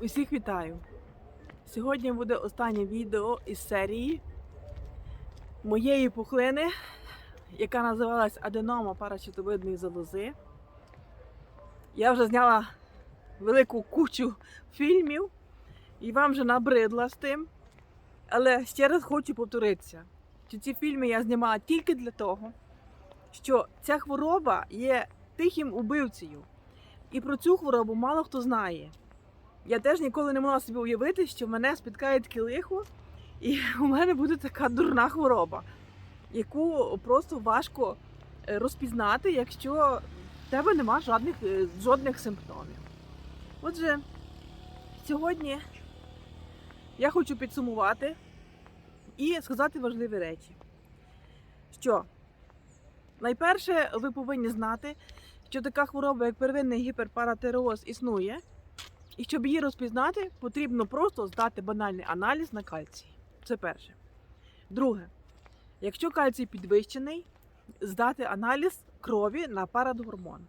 Усіх вітаю! Сьогодні буде останнє відео із серії моєї пухлини, яка називалась аденома паращитовидної залози. Я вже зняла велику кучу фільмів і вам вже набридла з тим. Але ще раз хочу повторитися, що ці фільми я знімала тільки для того, що ця хвороба є тихим убивцею. І про цю хворобу мало хто знає. Я теж ніколи не могла собі уявити, що мене спіткає таке лихо, і у мене буде така дурна хвороба, яку просто важко е, розпізнати, якщо в тебе нема жодних, е, жодних симптомів. Отже, сьогодні я хочу підсумувати і сказати важливі речі. Що найперше, ви повинні знати, що така хвороба, як первинний гіперпаратереоз, існує. І щоб її розпізнати, потрібно просто здати банальний аналіз на кальцій. Це перше. Друге, якщо кальцій підвищений, здати аналіз крові на парадгормон.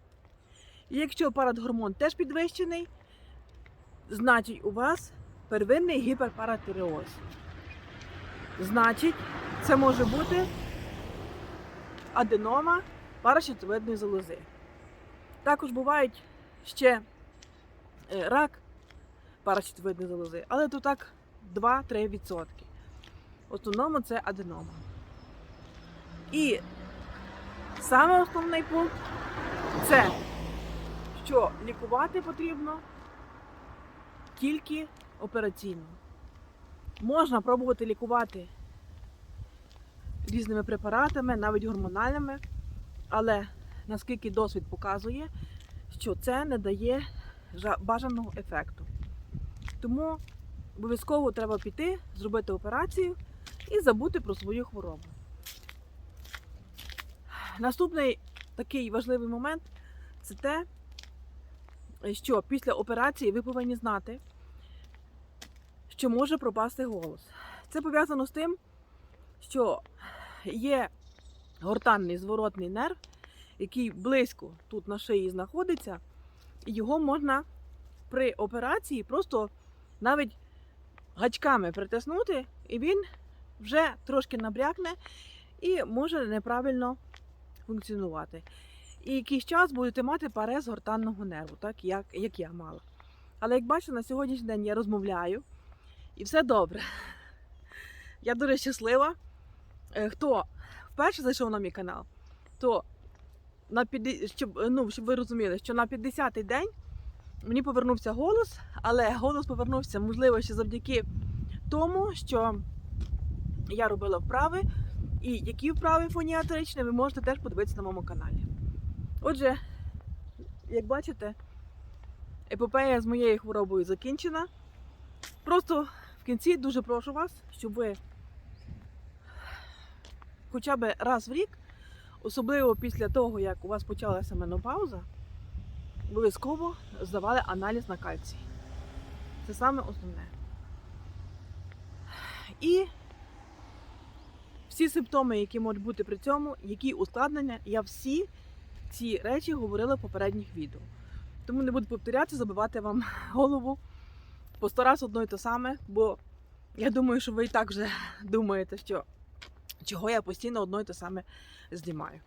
І якщо парадгормон теж підвищений, значить у вас первинний гіперпаратиреоз. Значить, це може бути аденома паращитовидної залози. Також бувають ще рак паращитовидної залози, але то так 2-3%. В основному це аденома. І саме основний пункт це, що лікувати потрібно тільки операційно. Можна пробувати лікувати різними препаратами, навіть гормональними, але наскільки досвід показує, що це не дає бажаного ефекту. Тому обов'язково треба піти, зробити операцію і забути про свою хворобу. Наступний такий важливий момент це те, що після операції ви повинні знати, що може пропасти голос. Це пов'язано з тим, що є гортанний зворотний нерв, який близько тут на шиї знаходиться, його можна при операції просто навіть гачками притиснути, і він вже трошки набрякне і може неправильно функціонувати. І якийсь час будете мати парез гортанного нерву, так як, як я мала. Але як бачите, на сьогоднішній день я розмовляю і все добре. Я дуже щаслива. Е, Хто вперше зайшов на мій канал, то на 50, щоб, ну, щоб ви розуміли, що на 50-й день мені повернувся голос, але голос повернувся, можливо, ще завдяки тому, що я робила вправи, і які вправи фоніатричні, ви можете теж подивитися на моєму каналі. Отже, як бачите, епопея з моєю хворобою закінчена. Просто в кінці дуже прошу вас, щоб ви хоча б раз в рік, особливо після того, як у вас почалася менопауза, обов'язково здавали аналіз на кальцій. Це саме основне. І всі симптоми, які можуть бути при цьому, які ускладнення, я всі ці речі говорила в попередніх відео. Тому не буду повторятися, забивати вам голову по сто раз одно і те саме, бо я думаю, що ви і так вже думаєте, що чого я постійно одно і те саме знімаю.